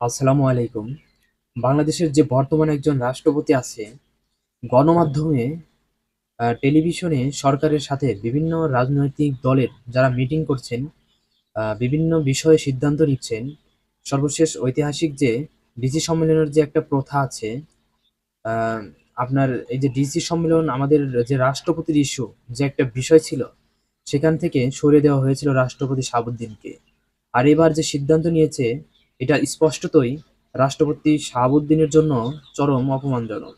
আসসালামু আলাইকুম। বাংলাদেশের যে বর্তমানে একজন রাষ্ট্রপতি আছে, গণমাধ্যমে টেলিভিশনে সরকারের সাথে বিভিন্ন রাজনৈতিক দলের যারা মিটিং করছেন বিভিন্ন বিষয়ে সিদ্ধান্ত নিচ্ছেন, সর্বশেষ ঐতিহাসিক যে ডিসি সম্মেলনের যে একটা প্রথা আছে আপনার এই যে ডিসি সম্মেলন আমাদের যে রাষ্ট্রপতির ইস্যু যে একটা বিষয় ছিল, সেখান থেকে সরিয়ে দেওয়া হয়েছিল রাষ্ট্রপতি শাহাবুদ্দিনকে আর এবার যে সিদ্ধান্ত নিয়েছে এটা স্পষ্টতই রাষ্ট্রপতি শাহাবুদ্দিনের জন্য চরম অপমানজনক।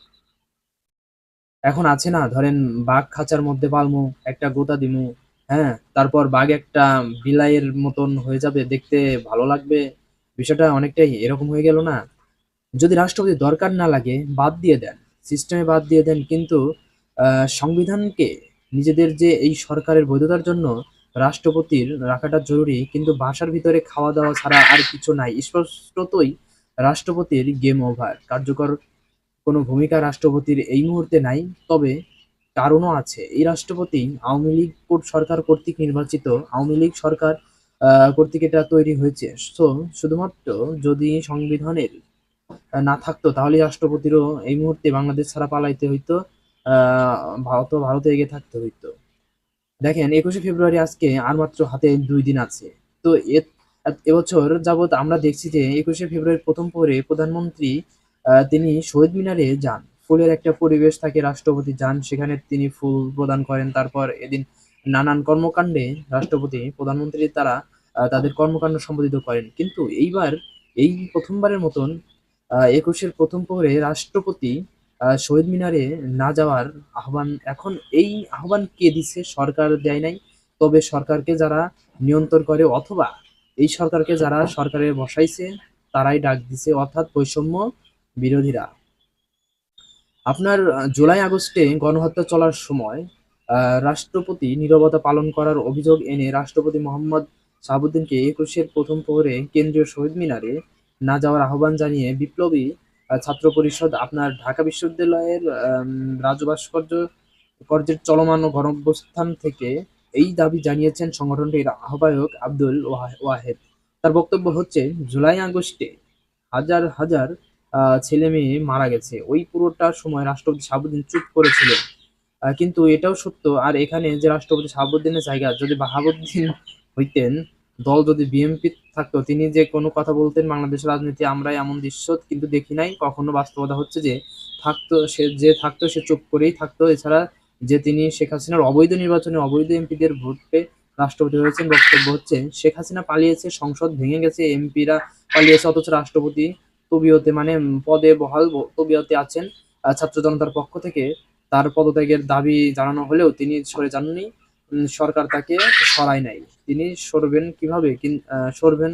এখন আছে না, ধরেন বাঘ খাঁচার মধ্যে পালমু, একটা গোতা দিমু হ্যাঁ? তারপর বাঘ একটা বিলাইয়ের মতন হয়ে যাবে, দেখতে ভালো লাগবে, বিষয়টা অনেকটাই এরকম হয়ে গেল না? যদি রাষ্ট্রপতি দরকার না লাগে, বাদ দিয়ে দেন, সিস্টেমে বাদ দিয়ে দেন, কিন্তু সংবিধানকে নিজেদের যে এই সরকারের বৈধতার জন্য রাষ্ট্রপতির রাখাটা জরুরি, কিন্তু বাসার ভিতরে খাওয়া দাওয়া ছাড়া আর কিছু নাই। স্পষ্টতই রাষ্ট্রপতির গেম ওভার কার্যকর কোনো ভূমিকা রাষ্ট্রপতির এই মুহূর্তে নাই, তবে কারণও আছে। এই রাষ্ট্রপতি আওয়ামী লীগ সরকার কর্তৃক নির্বাচিত। আওয়ামী লীগ সরকার কর্তৃক এটা তৈরি হয়েছে। তো শুধুমাত্র যদি সংবিধানের না থাকতো, তাহলে রাষ্ট্রপতিরও এই মুহূর্তে বাংলাদেশ ছাড়া পালাইতে হইতো ভারত ভারতে এগিয়ে থাকতে হইতো। দেখেন, একুশে ফেব্রুয়ারি আজকে আর মাত্র হাতে দুই দিন আছে। তো এবছর যাবৎ আমরা দেখছি যে একুশে ফেব্রুয়ারি প্রথম পরে প্রধানমন্ত্রী তিনি শহীদ মিনারে যান। ফুলের একটা পরিবেশ থাকে, রাষ্ট্রপতি যান, সেখানে তিনি ফুল প্রদান করেন। তারপর এদিন নানান কর্মকাণ্ডে রাষ্ট্রপতি, প্রধানমন্ত্রী তারা তাদের কর্মকাণ্ড সম্পাদিত করেন। কিন্তু এইবার, এই প্রথমবারের মতন একুশের প্রথম প্রহরে রাষ্ট্রপতি শহীদ মিনারে না যাওয়ার আহ্বান, এখন এই আহ্বান কে দিচ্ছে সরকার দেয় নাই। তবে সরকারকে যারা নিয়ন্ত্রণ করে অথবা এই সরকারকে যারা সরকারে বসাইছে, তারাই ডাক দিছে। অর্থাৎ বৈষম্য বিরোধীরা। আপনার জুলাই আগস্টে গণহত্যা চলার সময় রাষ্ট্রপতি নীরবতা পালন করার অভিযোগ এনে রাষ্ট্রপতি মোহাম্মদ শাহাবুদ্দিনকে একুশের প্রথম প্রহরে কেন্দ্রীয় শহীদ মিনারে না যাওয়ার আহ্বান জানিয়ে বিপ্লবী ছাত্র পরিষদ আপনার ঢাকা বিশ্ববিদ্যালয়ের রাজু ভাস্কর্য কর্যের চলমান গণঅবস্থান থেকে এই দাবি জানিয়েছেন সংগঠনটির আহ্বায়ক আব্দুল ওয়াহ- ওয়াহেদ। তার বক্তব্য হচ্ছে জুলাই আগস্টে হাজার হাজার ছেলে মেয়ে মারা গেছে। ওই পুরোটা সময় রাষ্ট্রপতি শাহাবুদ্দিন চুপ করেছিলেন। আহ, কিন্তু এটাও সত্য। আর এখানে যে রাষ্ট্রপতি শাহাবুদ্দিনের জায়গা যদি বাহাবুদ্দিন হইতেন দল যদি বিএনপি থাকতো, তিনি যে কোনো কথা বলতেন বাংলাদেশের রাজনীতি আমরা এমন দৃশ্য কিন্তু দেখি নাই। কখনো বাস্তবতা হচ্ছে যে থাকতো, সে যে থাকতো, সে চুপ করেই থাকতো। এছাড়া যে তিনি শেখ হাসিনার অবৈধ নির্বাচনে অবৈধ এমপিদের ভোট পেয়ে রাষ্ট্রপতি হয়েছেন বক্তব্য হচ্ছে, শেখ হাসিনা পালিয়েছে, সংসদ ভেঙে গেছে, এমপিরা পালিয়েছে, অথচ রাষ্ট্রপতি তবিয়তে মানে পদে বহাল তবিয়তে আছেন। ছাত্র জনতার পক্ষ থেকে তার পদত্যাগের দাবি জানানো হলেও তিনি সরে যাননি। সরকার তাকে সরায় নাই। তিনি সরবেন কীভাবে? সরবেন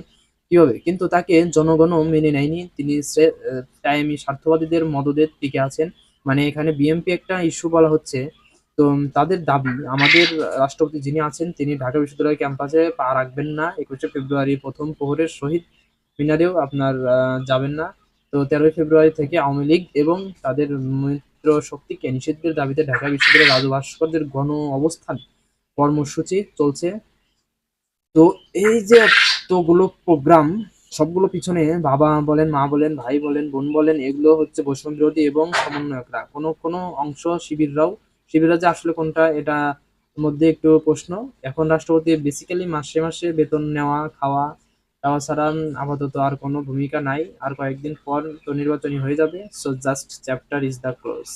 কীভাবে? কিন্তু তাকে জনগণও মেনে নেয়নি। তিনি টাইমি স্বার্থবাদীদের মদদে টিকে আছেন। মানে এখানে বিএনপি একটা ইস্যু বলা হচ্ছে। তো তাদের দাবি, আমাদের রাষ্ট্রপতি যিনি আছেন, তিনি ঢাকা বিশ্ববিদ্যালয় ক্যাম্পাসে পা রাখবেন না। একুশে ফেব্রুয়ারি প্রথম প্রহরের শহীদ মিনারেও আপনার যাবেন না। তো, তেরোই ফেব্রুয়ারি থেকে আওয়ামী লীগ এবং তাদের মিত্র শক্তিকে নিষিদ্ধের দাবিতে ঢাকা বিশ্ববিদ্যালয়ের রাজু ভাস্করদের গণ অবস্থান কর্মসূচি চলছে। তো এই যে এতগুলো প্রোগ্রাম সবগুলো পিছনে বাবা বলেন, মা বলেন, ভাই বলেন, বোন বলেন, এগুলো হচ্ছে বৈষম্য বিরোধী এবং সমন্বয়করা। কোনো কোনো অংশ শিবিররাও, শিবিররা যে আসলে কোনটা, এটা মধ্যে একটু প্রশ্ন। এখন রাষ্ট্রপতি বেসিক্যালি মাসে মাসে বেতন নেওয়া, খাওয়া টাওয়া ছাড়া আপাতত আর কোনো ভূমিকা নাই। আর কয়েকদিন পর তো নির্বাচনী হয়ে যাবে। So just chapter is the close